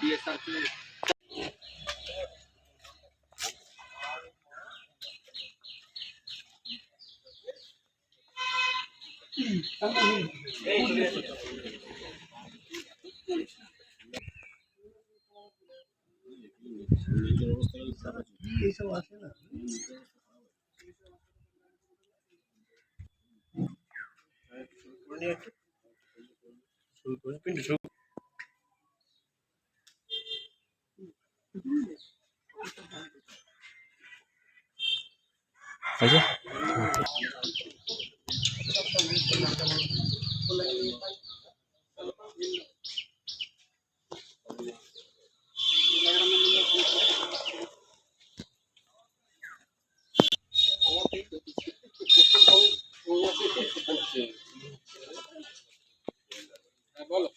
বিএসআরকে এইসব আছে না শুরু আচ্ছা। হ্যাঁ, বলো।